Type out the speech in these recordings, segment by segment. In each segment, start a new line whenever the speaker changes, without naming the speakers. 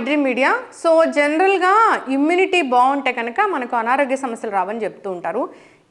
welcome dream media. So జనరల్గా immunity బాగుంటే కనుక మనకు అనారోగ్య సమస్యలు రావని చెప్తూ ఉంటారు.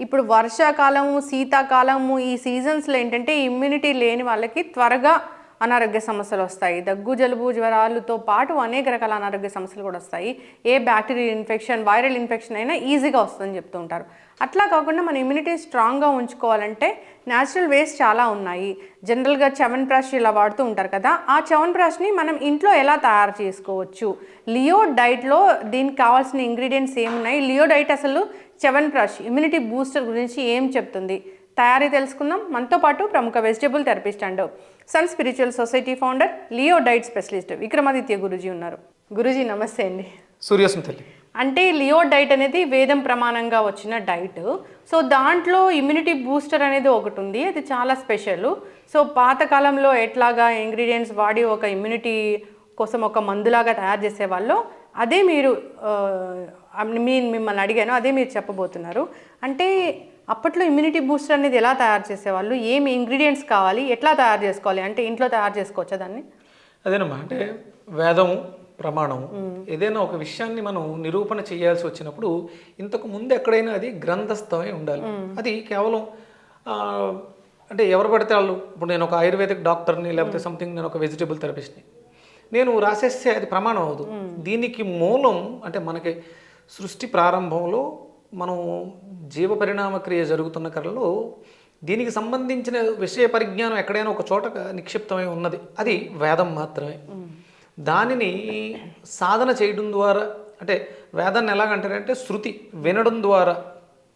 ఇప్పుడు వర్షాకాలము శీతాకాలము ఈ సీజన్స్లో ఏంటంటే ఇమ్యూనిటీ లేని వాళ్ళకి త్వరగా అనారోగ్య సమస్యలు వస్తాయి. దగ్గు జలుబు జ్వరాలతో పాటు అనేక రకాల అనారోగ్య సమస్యలు కూడా వస్తాయి. ఏ బ్యాక్టీరియల్ ఇన్ఫెక్షన్ వైరల్ ఇన్ఫెక్షన్ అయినా ఈజీగా వస్తుందని చెప్తూ ఉంటారు. అట్లా కాకుండా మన ఇమ్యూనిటీ స్ట్రాంగ్గా ఉంచుకోవాలంటే న్యాచురల్ వేస్ చాలా ఉన్నాయి. జనరల్గా చవన్ బ్రష్ ఇలా వాడుతూ ఉంటారు కదా ఆ చవన్ బ్రష్ని మనం ఇంట్లో ఎలా తయారు చేసుకోవచ్చు? లియో డైట్లో దీనికి కావాల్సిన ఇంగ్రీడియంట్స్ ఏమున్నాయి? లియో డైట్ అసలు చవన్ బ్రష్ ఇమ్యూనిటీ బూస్టర్ గురించి ఏం చెప్తుంది? తయారీ తెలుసుకుందాం. మనతో పాటు ప్రముఖ vegetable therapist and. Sun spiritual society founder Leo diet specialist Vikramaditya Guruji ఉన్నారు. గురుజీ నమస్తే అండి.
సూర్యోస్మి తల్లి.
అంటే లియో డైట్ అనేది వేదం ప్రమాణంగా వచ్చిన డైట్ సో దాంట్లో ఇమ్యూనిటీ బూస్టర్ అనేది ఒకటి ఉంది. అది చాలా స్పెషల్ సో పాతకాలంలో ఎట్లాగా ఇంగ్రీడియంట్స్ వాడి ఒక ఇమ్యూనిటీ కోసం ఒక మందులాగా తయారు చేసేవాళ్ళు అదే మీరు మీ మిమ్మల్ని అడిగాను అదే మీరు చెప్పబోతున్నారు. అంటే అప్పట్లో ఇమ్యూనిటీ బూస్టర్ అనేది ఎలా తయారు చేసేవాళ్ళు? ఏమి ఇంగ్రీడియంట్స్ కావాలి? ఎట్లా తయారు చేసుకోవాలి? అంటే ఇంట్లో తయారు చేసుకోవచ్చా దాన్ని?
అదేనమ్మా అంటే వేదము ప్రమాణము ఏదైనా ఒక విషయాన్ని మనం నిరూపణ చేయాల్సి వచ్చినప్పుడు ఇంతకు ముందు ఎక్కడైనా అది గ్రంథస్థమై ఉండాలి. అది కేవలం అంటే ఎవరు పడితే వాళ్ళు ఇప్పుడు నేను ఒక ఆయుర్వేదిక్ డాక్టర్ని లేకపోతే సంథింగ్ నేను ఒక వెజిటేబుల్ థెరపిస్ట్ని నేను రాసేస్తే అది ప్రమాణం అవదు దీనికి మూలం అంటే మనకి సృష్టి ప్రారంభంలో మనం జీవ పరిణామ క్రియ జరుగుతున్న కళలో దీనికి సంబంధించిన విషయ పరిజ్ఞానం ఎక్కడైనా ఒక చోట నిక్షిప్తమై ఉన్నది. అది వేదం మాత్రమే. దానిని సాధన చేయడం ద్వారా అంటే వేదాన్ని ఎలాగంటారంటే శృతి వినడం ద్వారా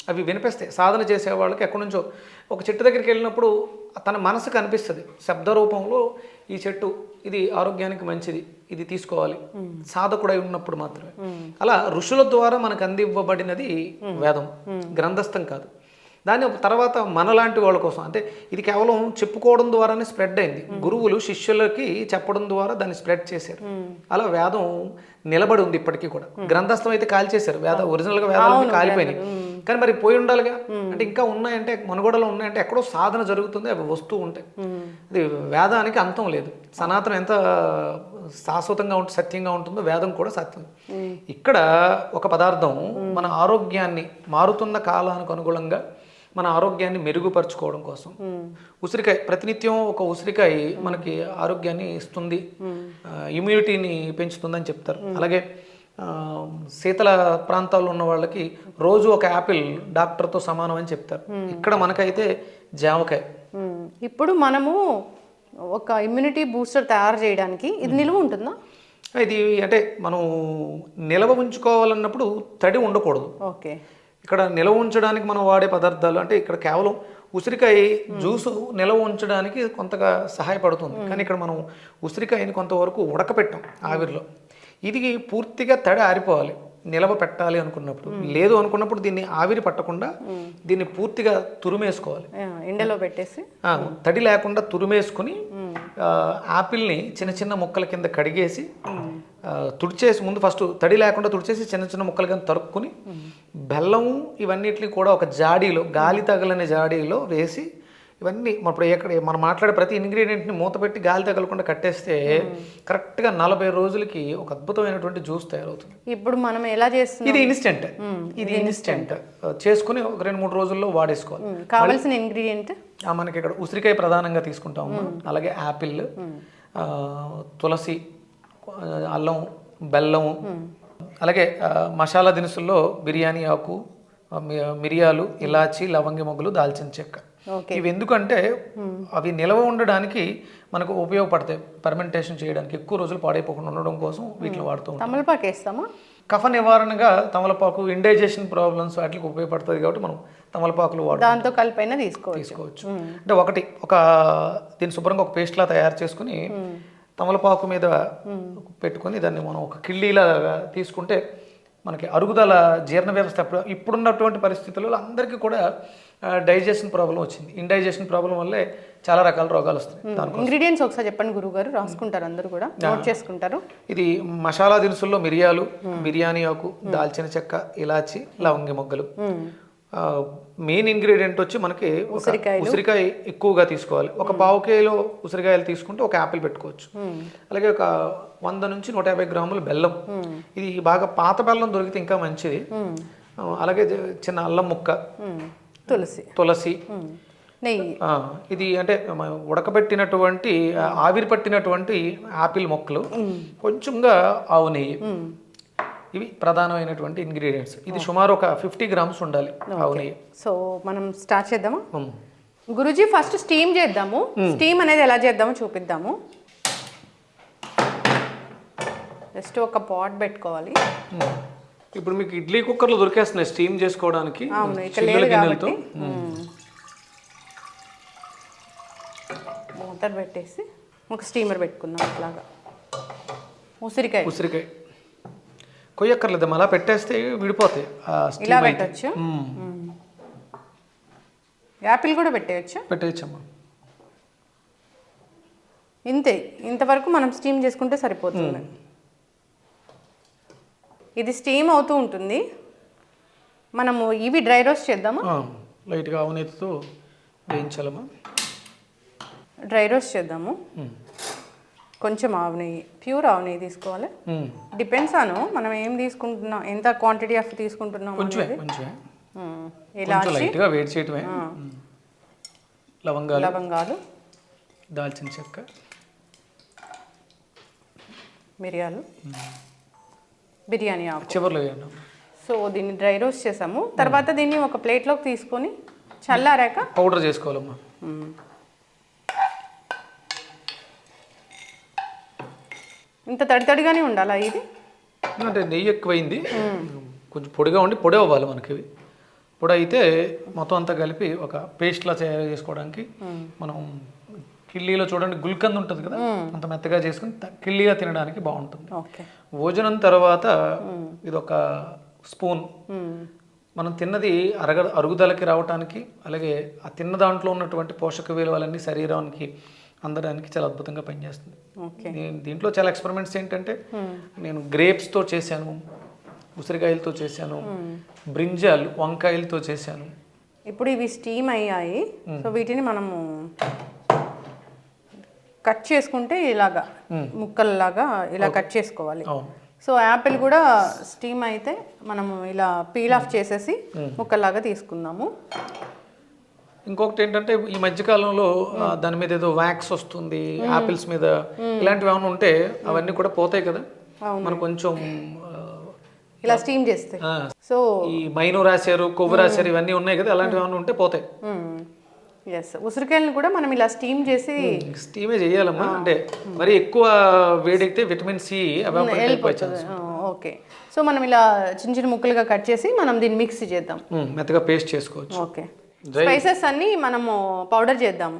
అవి వినిపిస్తాయి. సాధన చేసే వాళ్ళకి ఎక్కడి నుంచో ఒక చెట్టు దగ్గరికి వెళ్ళినప్పుడు తన మనసుకు అనిపిస్తుంది శబ్ద రూపంలో ఈ చెట్టు ఇది ఆరోగ్యానికి మంచిది ఇది తీసుకోవాలి. సాధకుడై ఉన్నప్పుడు మాత్రమే. అలా ఋషుల ద్వారా మనకు అందివ్వబడినది వేదం. గ్రంథస్థం కాదు. దాన్ని తర్వాత మనలాంటి వాళ్ళ కోసం. అంటే ఇది కేవలం చెప్పుకోవడం ద్వారానే స్ప్రెడ్ అయింది. గురువులు శిష్యులకి చెప్పడం ద్వారా దాన్ని స్ప్రెడ్ చేశారు. అలా వేదం నిలబడి ఉంది ఇప్పటికీ కూడా. గ్రంథస్థం అయితే కాల్చేశారు. వేద ఒరిజినల్గా వేదాలు కాలిపోయినాయి. కానీ మరి పోయి ఉండాలిగా? అంటే ఇంకా ఉన్నాయంటే మనుగడలో ఉన్నాయంటే ఎక్కడో సాధన జరుగుతుంది అవి వస్తూ ఉంటాయి. అది వేదానికి అంతం లేదు. సనాతనం ఎంత శాశ్వతంగా ఉంటుంది సత్యంగా ఉంటుందో వేదం కూడా సత్యం. ఇక్కడ ఒక పదార్థం మన ఆరోగ్యాన్ని మారుతున్న కాలానికి అనుగుణంగా మన ఆరోగ్యాన్ని మెరుగుపరుచుకోవడం కోసం. ఉసిరికాయ ప్రతినిత్యం ఒక ఉసిరికాయ మనకి ఆరోగ్యాన్ని ఇస్తుంది. ఇమ్యూనిటీని పెంచుతుందని చెప్తారు. అలాగే శీతల ప్రాంతాల్లో ఉన్న వాళ్ళకి రోజు ఒక యాపిల్ డాక్టర్తో సమానం అని చెప్తారు. ఇక్కడ మనకైతే జామకాయ.
ఇప్పుడు మనము ఒక ఇమ్యూనిటీ బూస్టర్ తయారు చేయడానికి ఇది నిలువ ఉంటుందా?
ఇది అంటే మనం నిల్వ ఉంచుకోవాలన్నప్పుడు తడి ఉండకూడదు.
ఓకే.
ఇక్కడ నిల్వ ఉంచడానికి మనం వాడే పదార్థాలు అంటే ఇక్కడ కేవలం ఉసిరికాయ జ్యూసు నిల్వ ఉంచడానికి కొంతగా సహాయపడుతుంది. కానీ ఇక్కడ మనం ఉసిరికాయని కొంతవరకు ఉడకపెట్టాం ఆవిరిలో. ఇది పూర్తిగా తడి ఆరిపోవాలి నిలవ పెట్టాలి అనుకున్నప్పుడు. లేదు అనుకున్నప్పుడు దీన్ని ఆవిరి పట్టకుండా దీన్ని పూర్తిగా తురిమేసుకోవాలి.
ఎండలో పెట్టేసి?
తడి లేకుండా తురిమేసుకుని ఆపిల్ని చిన్న చిన్న ముక్కల కింద కడిగేసి తుడిచేసి ముందు ఫస్ట్ తడి లేకుండా తుడిచేసి చిన్న చిన్న ముక్కల కింద తరుక్కుని బెల్లము ఇవన్నిటిని కూడా ఒక జాడీలో గాలి తగలని జాడీలో వేసి ఇవన్నీ మన ఇప్పుడు ఎక్కడ మనం మాట్లాడే ప్రతి ఇంగ్రీడియంట్ని మూత పెట్టి గాలి తగలకుండా కట్టేస్తే కరెక్ట్గా నలభై రోజులకి ఒక అద్భుతమైనటువంటి జ్యూస్ తయారవుతుంది.
ఇప్పుడు మనం ఎలా చేస్తున్నాం?
ఇది ఇన్స్టెంట్ ఇది ఇన్స్టెంట్ చేసుకుని ఒక రెండు మూడు రోజుల్లో వాడేసుకోవాలి.
కావాల్సిన ఇంగ్రీడియంట్
మనకి ఇక్కడ ఉసిరికాయ ప్రధానంగా తీసుకుంటాము అలాగే యాపిల్ తులసి అల్లం బెల్లం అలాగే మసాలా దినుసుల్లో బిర్యానీ ఆకు మిరియాలు ఇలాచి లవంగి మొగ్గలు దాల్చిన చెక్క. ఇవి ఎందుకంటే అవి నిల్వ ఉండడానికి మనకు ఉపయోగపడతాయి పర్మెంటేషన్ చేయడానికి. ఎక్కువ రోజులు పాడైపోకుండా ఉండడం కోసం వీటిని వాడుతూ ఉంటాం.
తమలపాకు వేస్తామా?
కఫ నివారణగా తమలపాకు ఇండైజెషన్ ప్రాబ్లమ్స్ వాటికి ఉపయోగపడుతుంది కాబట్టి మనం తమలపాకులు వాడు
దాంతో కలిపైనా తీసుకోవచ్చు.
తీసుకోవచ్చు. అంటే ఒకటి ఒక దీన్ని శుభ్రంగా ఒక పేస్ట్లా తయారు చేసుకుని తమలపాకు మీద పెట్టుకొని దాన్ని మనం ఒక కిళ్ళీలా తీసుకుంటే మనకి అరుగుదల జీర్ణ వ్యవస్థ ఇప్పుడు- ఇప్పుడున్నటువంటి పరిస్థితుల్లో అందరికీ కూడా డైజెషన్ ప్రాబ్లం వచ్చింది. ఇండైజెషన్ ప్రాబ్లం వల్లే చాలా రకాల రోగాలు వస్తాయి దాని
ఇంగ్రీడియంట్స్ ఒకసారి చెప్పండి గురువు గారు రాసుకుంటారు అందరూ కూడా నోట్ చేసుకుంటారు.
ఇది మసాలా దినుసుల్లో మిరియాలు బిర్యానీ ఆకు దాల్చిన చెక్క ఇలాచి లవంగి మొగ్గలు. మెయిన్ ఇంగ్రీడియంట్ వచ్చి మనకి ఉసిరికాయ ఎక్కువగా తీసుకోవాలి. ఒక పావు కిలో ఉసిరికాయలు తీసుకుంటే ఒక యాపిల్ పెట్టుకోవచ్చు. అలాగే ఒక వంద నుంచి నూట యాభై గ్రాముల బెల్లం. ఇది బాగా పాత బెల్లం దొరికితే ఇంకా మంచిది. అలాగే చిన్న అల్లం ముక్క.
తులసి.
తులసి.
నెయ్యి.
ఇది అంటే ఉడకబెట్టినటువంటి ఆవిరి పట్టినటువంటి ఆపిల్ మొక్కలు. కొంచెంగా ఆవు నెయ్యి. ఇవి ప్రధానమైనటువంటి ఇంగ్రీడియంట్స్. ఇది సుమారు ఒక ఫిఫ్టీ గ్రామ్స్ ఉండాలి ఆవు
సో మనం స్టార్ట్ చేద్దామా. గురుజీ ఫస్ట్ స్టీమ్ చేద్దాము. స్టీమ్ అనేది ఎలా చేద్దామో చూపిద్దాము. జస్ట్ ఒక పాట్ పెట్టుకోవాలి.
ఇప్పుడు మీకు ఇడ్లీ కుక్కర్లు దొరికేస్తున్నాయి స్టీమ్ చేసుకోవడానికి.
అవును ఇక్కడ
చిన్న
లేదు
గిన్నెలతో.
కాబట్టి. మూతర్ పెట్టేసి ఒక స్టీమర్ పెట్టుకుందాం అట్లాగా. ఉసిరికాయ.
ఉసిరికాయ. కొయ్యక్కర్లేదు అలా పెట్టేస్తే విడిపోతాయి.
ఇలా పెట్టచ్చు. యాపిల్ కూడా పెట్టేయచ్చు?
పెట్టేయచ్చమ్మా.
ఇంతే. ఇంతవరకు మనం స్టీమ్ చేసుకుంటే సరిపోతుంది. ఇది స్టీమ్ అవుతూ ఉంటుంది. మనము ఇవి డ్రై రోస్ట్ చేద్దామా?
లైట్గా ఆవు నెయ్యితో వేయించాలమ్మా.
డ్రై రోస్ట్ చేద్దాము. కొంచెం ఆవు నెయ్యి ప్యూర్ ఆవు నెయ్యి తీసుకోవాలి. డిపెండ్స్ అను మనం ఏం తీసుకుంటున్నాం ఎంత క్వాంటిటీ ఆఫ్ తీసుకుంటున్నాం
వేడి చేయటమే. లవంగాలు.
లవంగాలు.
దాల్చిన చెక్క.
మిరియాలు. బిర్యానీ ఆకు.
చివర్లో.
సో దీన్ని డ్రై రోస్ట్ చేసాము. తర్వాత దీన్ని ఒక ప్లేట్లోకి తీసుకొని చల్లారాక
పౌడర్ చేసుకోవాలమ్మా.
ఇంత తడి తడిగానే ఉండాలా ఇది?
అంటే నెయ్యి ఎక్కువైంది. కొంచెం పొడిగా ఉండి పొడి అవ్వాలి మనకి. ఇవి పొడి అయితే మొత్తం అంతా కలిపి ఒక పేస్ట్లా తయారు చేసుకోవడానికి మనం కిల్లీలో చూడండి గుల్కంద్ ఉంటుంది కదా? అంత మెత్తగా చేసుకుని కిల్లీగా తినడానికి బాగుంటుంది. భోజనం తర్వాత ఇది ఒక స్పూన్. మనం తిన్నది అరగ అరుగుదలకి రావడానికి అలాగే ఆ తిన్న దాంట్లో ఉన్నటువంటి పోషక విలువలన్నీ శరీరానికి అందడానికి చాలా అద్భుతంగా పనిచేస్తుంది.
ఓకే.
నేను దీంట్లో చాలా ఎక్స్పెరిమెంట్స్ ఏంటంటే నేను గ్రేప్స్తో చేశాను ఉసిరికాయలతో చేశాను బ్రింజాలు వంకాయలతో చేశాను.
ఇప్పుడు ఇవి స్టీమ్ అయ్యాయి. సో వీటిని మనము కట్ చేసుకుంటే ఇలాగా ముక్కల్లాగా ఇలా కట్ చేసుకోవాలి. సో యాపిల్ కూడా స్టీమ్ అయితే మనము ఇలా పీల్ ఆఫ్ చేసేసి ముక్కల్లాగా తీసుకుందాము.
ఇంకొకటి ఏంటంటే ఈ మధ్యకాలంలో దాని మీద ఏదో వ్యాక్స్ వస్తుంది యాపిల్స్ మీద ఇలాంటివి ఏమైనా ఉంటే అవన్నీ కూడా పోతాయి కదా? మనం కొంచెం
ఇలా స్టీమ్ చేస్తే. సో
ఈ మైను రాశారు కొవ్వు రాశారు ఇవన్నీ ఉన్నాయి కదా అలాంటివి ఏమైనా ఉంటే పోతాయి.
ఎస్ ఉసిరికాయలను కూడా మనం ఇలా స్టీమ్ చేసి
స్టీమే చేయాలమ్మా. అంటే మరి ఎక్కువ వేడెక్కితే విటమిన్ సి
ఓకే. సో మనం ఇలా చిన్న చిన్న ముక్కలుగా కట్ చేసి మనం దీన్ని మిక్సీ చేద్దాం.
మెత్తగా పేస్ట్ చేసుకోవచ్చు.
ఓకే. స్పైసెస్ అన్ని మనము పౌడర్ చేద్దాము.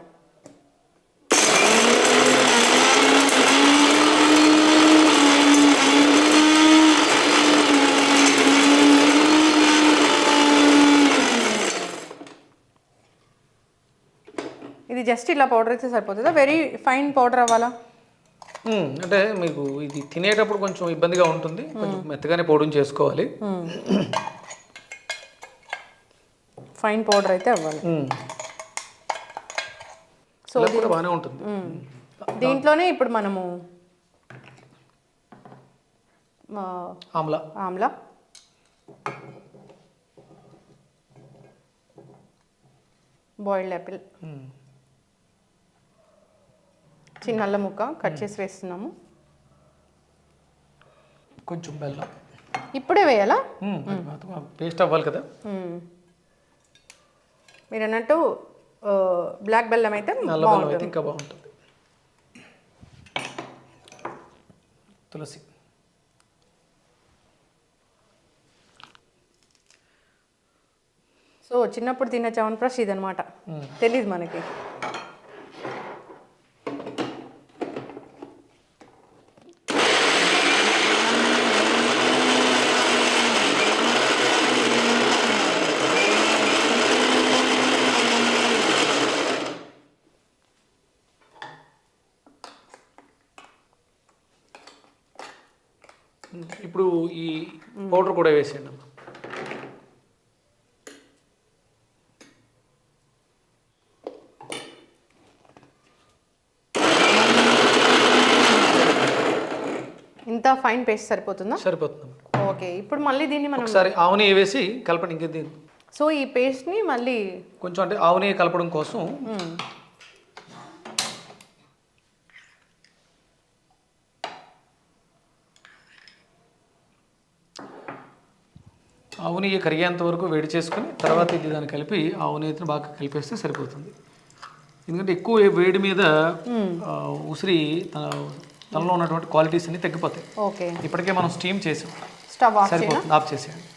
ఇది జస్ట్ ఇలా పౌడర్ అయితే సరిపోతుందా? వెరీ ఫైన్ పౌడర్ అవ్వాలా?
మ్మ్. అంటే మీకు ఇది తినేటప్పుడు కొంచెం ఇబ్బందిగా ఉంటుంది. కొంచెం మెత్తగానే పొడిని చేసుకోవాలి.
ఫైన్ పౌడర్ అయితే అవ్వాలి. సో
కూడా బాగానే ఉంటుంది.
దీంట్లోనే ఇప్పుడు మనము
ఆమ్లా.
ఆమ్లా. Boiled Apple. చిన్న అల్లం ముక్క కట్ చేసి వేస్తున్నాము.
కొంచెం బెల్లం.
ఇప్పుడే వేయాలా?
పేస్ట్ అవ్వాలి కదా.
మీరు అన్నట్టు బ్లాక్ బెల్లం అయితే బాగుంటుంది.
ఇంకా బాగుంటుంది. తులసి.
సో చిన్నప్పుడు తిన్న చవన్ప్రాష్ ఇదనమాట తెలీదు మనకి.
ఇప్పుడు ఈ పౌడర్ కూడా వేసేయండి అమ్మా.
ఇంత ఫైన్ పేస్ట్ సరిపోతుందా?
సరిపోతుంది
ఓకే ఇప్పుడు మళ్ళీ దీన్ని మనం
ఒకసారి ఆవు నెయ్యి వేసి కలపండి ఇంకేది
సో ఈ పేస్ట్ని మళ్ళీ
కొంచెం అంటే ఆవు నెయ్యి కలపడం కోసం ఆవు నెయ్యి కరిగేంత వరకు వేడి చేసుకొని తర్వాత ఇది దాన్ని కలిపి ఆవు నెయ్యిని బాగా కలిపేస్తే సరిపోతుంది. ఎందుకంటే ఎక్కువ వేడి మీద ఉసిరి తన తనలో ఉన్నటువంటి క్వాలిటీస్ అన్ని తగ్గిపోతాయి.
ఓకే.
ఇప్పటికే మనం స్టీమ్ చేసాం.
స్టవ్
సరిపోతుంది. ఆఫ్ చేసేయండి.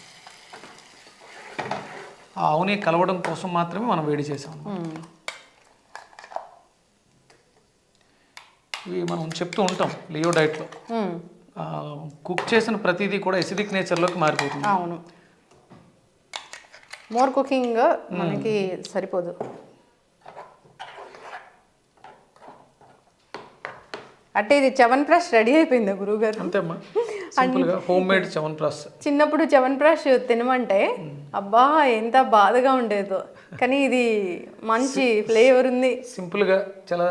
ఆ ఆవు నెయ్యి కలవడం కోసం మాత్రమే మనం వేడి చేసాం. ఇవి మనం చెప్తూ ఉంటాం లియో డైట్లో. కుక్ చేసిన ప్రతిదీ కూడా ఎసిడిక్ నేచర్లోకి మారిపోతుంది.
అవును. మోర్ కుకింగ్ మనకి సరిపోదు. అంటే ఇది చవన్ ప్రాష్ రెడీ అయిపోయిందా గురువుగారు.
అంతేమ్మా. హోమ్ మేడ్ చవన్
చిన్నప్పుడు చవన్ ప్రాష్ తినమంటే అబ్బా ఎంత బాధగా ఉండేదో. కానీ ఇది మంచి ఫ్లేవర్ ఉంది.
సింపుల్గా చాలా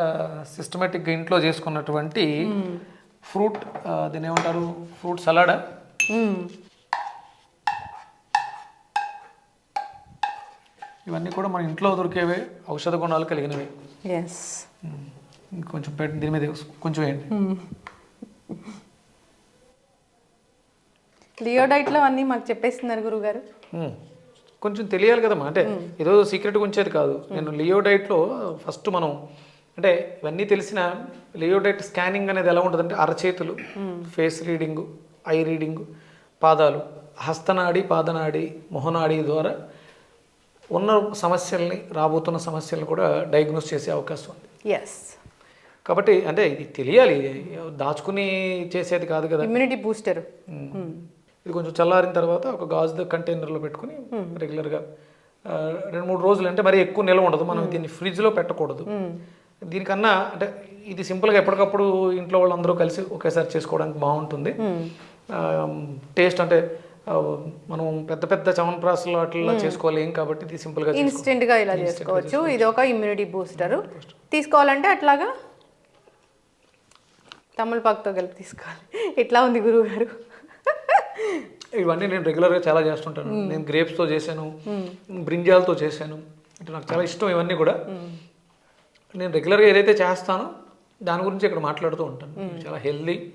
సిస్టమేటిక్గా ఇంట్లో చేసుకున్నటువంటి ఫ్రూట్ దీని ఏమంటారు? ఫ్రూట్ సలాడా? ఇవన్నీ కూడా మన ఇంట్లో దొరికేవే ఔషధ గుణాలు కలిగినవి.
ఎస్
పెట్టి దీని మీద కొంచెం వేయండి.
లియో డైట్లో అన్నీ మాకు చెప్పేస్తున్నారు గురువుగారు
మ్మ్. కొంచెం తెలియాలి కదమ్మా అంటే ఏదో సీక్రెట్ ఉంచేది కాదు. నేను లియో డైట్లో ఫస్ట్ మనం అంటే ఇవన్నీ తెలిసిన లియో డైట్ స్కానింగ్ అనేది ఎలా ఉంటుందంటే అరచేతులు ఫేస్ రీడింగ్ ఐ రీడింగ్ పాదాలు హస్తనాడి పాదనాడి మొహనాడి ద్వారా ఉన్న సమస్యల్ని రాబోతున్న సమస్యల్ని కూడా డయాగ్నోస్ చేసే అవకాశం ఉంది.
ఎస్
కాబట్టి అంటే ఇది తెలియాలి. దాచుకుని చేసేది కాదు కదా.
ఇమ్యూనిటీ బూస్టర్
ఇది కొంచెం చల్లారిన తర్వాత ఒక గాజు కంటైనర్లో పెట్టుకుని రెగ్యులర్గా ఆ, రెండు మూడు రోజులు అంటే మరి ఎక్కువ నిల్వ ఉండదు. మనం దీన్ని ఫ్రిడ్జ్లో పెట్టకూడదు. దీనికన్నా అంటే ఇది సింపుల్గా ఎప్పటికప్పుడు ఇంట్లో వాళ్ళందరూ కలిసి ఒకేసారి చేసుకోవడానికి బాగుంటుంది. టేస్ట్ అంటే మనం పెద్ద పెద్ద చవన్ ప్రాసలు అట్లా చేసుకోలేం కాబట్టి ఇది సింపుల్గా చేసుకో-
ఇన్స్టెంట్గా ఇలా చేసుకోవచ్చు. ఇది ఒక ఇమ్యూనిటీ బూస్టర్ తీసుకోవాలంటే అట్లాగా తమలపాకుతో కలిపి తీసుకోవాలి. ఎట్లా ఉంది గురువు గారు
ఇవన్నీ నేను రెగ్యులర్గా చాలా చేస్తుంటాను. నేను గ్రేప్స్తో చేశాను బ్రింజాలతో చేశాను. అంటే నాకు చాలా ఇష్టం ఇవన్నీ కూడా. నేను రెగ్యులర్గా ఏదైతే చేస్తానో దాని గురించి ఇక్కడ మాట్లాడుతూ ఉంటాను. చాలా హెల్దీ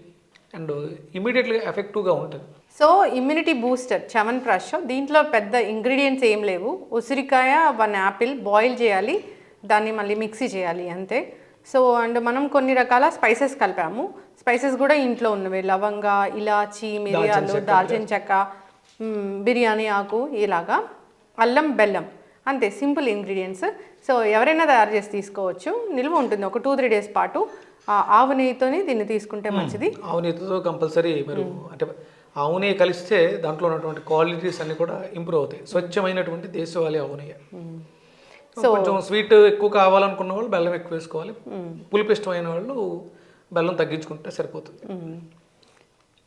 అండ్ ఇమీడియట్గా ఎఫెక్టివ్గా ఉంటుంది.
So immunity booster chyawanprash దీంట్లో పెద్ద ఇంగ్రీడియంట్స్ ఏం లేవు. ఉసిరికాయ వన్ యాపిల్ బాయిల్ చేయాలి. దాన్ని మళ్ళీ మిక్సీ చేయాలి అంతే. సో అండ్ మనం కొన్ని రకాల స్పైసెస్ కలిపాము. స్పైసెస్ కూడా ఇంట్లో ఉన్నవి. లవంగ ఇలాచి మిరియాలు దాల్చిన చెక్క. బిర్యానీ ఆకు ఇలాగా. అల్లం బెల్లం అంతే. Simple ingredients. సో ఎవరైనా తయారు చేసి తీసుకోవచ్చు. నిల్వ ఉంటుంది ఒక టూ త్రీ డేస్ పాటు. ఆవు నెయ్యితోని దీన్ని తీసుకుంటే మంచిది.
ఆవు నెయ్యితో కంపల్సరీ మీరు అంటే ఆవు నెయ్యి కలిస్తే దాంట్లో ఉన్నటువంటి క్వాలిటీస్ అన్ని కూడా ఇంప్రూవ్ అవుతాయి. స్వచ్ఛమైనటువంటి దేశవాళీ ఆవు నెయ్యి. కొంచెం స్వీట్ ఎక్కువ కావాలనుకున్న వాళ్ళు బెల్లం ఎక్కువ వేసుకోవాలి. పులుపు ఇష్టమైన వాళ్ళు బెల్లం తగ్గించుకుంటే సరిపోతుంది.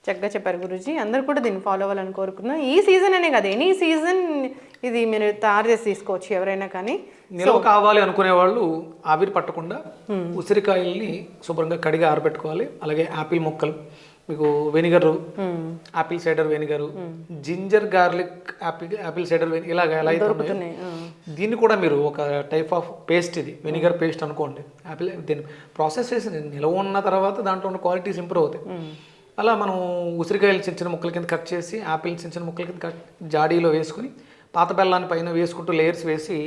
చక్కగా చెప్పారు గురూజీ. అందరు కూడా దీన్ని ఫాలో అవ్వాలని కోరుకున్నాం ఈ సీజన్ అనే కదా ఎనీ సీజన్ ఇది మీరు తయారు చేసి తీసుకోవచ్చు ఎవరైనా కానీ.
నిల్వ కావాలి అనుకునే వాళ్ళు ఆవిరి పట్టకుండా ఉసిరికాయల్ని శుభ్రంగా కడిగి ఆరబెట్టుకోవాలి. అలాగే యాపిల్ ముక్కలు మీకు vinegar apple cider vinegar ginger garlic apple apple cider ఇలాగ ఎలా అయితే దీన్ని కూడా మీరు ఒక టైప్ ఆఫ్ పేస్ట్ ఇది వెనిగర్ పేస్ట్ అనుకోండి. యాపిల్ దీన్ని ప్రాసెస్ చేసి నిల్వ ఉన్న తర్వాత దాంట్లో ఉన్న క్వాలిటీస్ ఇంప్రూవ్ అవుతాయి. అలా మనం ఉసిరికాయలు చిన్న చిన్న ముక్కల కింద కట్ చేసి యాపిల్ చిన్న చిన్న ముక్కల కింద కట్ జాడీలో వేసుకుని పాత బెల్లాన్ని పైన వేసుకుంటూ లేయర్స్ వేసి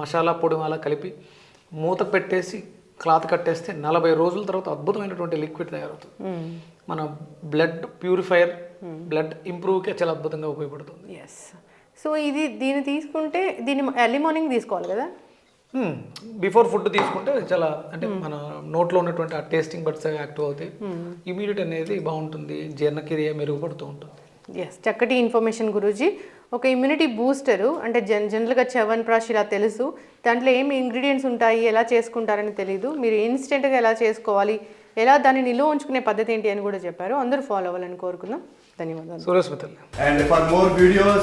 మసాలా పొడి అలా కలిపి మూత పెట్టేసి క్లాత్ కట్టేస్తే నలభై రోజుల తర్వాత అద్భుతమైనటువంటి లిక్విడ్ తయారవుతుంది. మన బ్లడ్ ప్యూరిఫైయర్ బ్లడ్ ఇంప్రూవ్కి చాలా అద్భుతంగా ఉపయోగపడుతుంది.
ఎస్ సో ఇది దీన్ని తీసుకుంటే దీన్ని ఎర్లీ మార్నింగ్ తీసుకోవాలి కదా?
బిఫోర్ ఫుడ్ తీసుకుంటే చాలా అంటే మన నోట్లో ఉన్నటువంటి ఆ టేస్టింగ్ బడ్స్ యాక్టివ్ అవుతాయి. ఇమ్యూనిటీ అనేది బాగుంటుంది. జీర్ణక్రియ మెరుగుపడుతూ ఉంటుంది.
ఎస్ చక్కటి ఇన్ఫర్మేషన్ గురూజీ. ఒక ఇమ్యూనిటీ బూస్టరు అంటే జన్ జనరల్గా చవన్ ప్రాష్ ఇలా తెలుసు. దాంట్లో ఏమి ఇంగ్రీడియంట్స్ ఉంటాయి? ఎలా చేసుకుంటారని తెలియదు మీరు ఇన్స్టెంట్గా ఎలా చేసుకోవాలి? ఎలా దాన్ని నిల్వ ఉంచుకునే పద్ధతి ఏంటి అని కూడా చెప్పారు. అందరూ ఫాలో అవ్వాలని కోరుకుందాం. ధన్యవాదాలు.
సూర్యస్మితల్లి
And for more videos,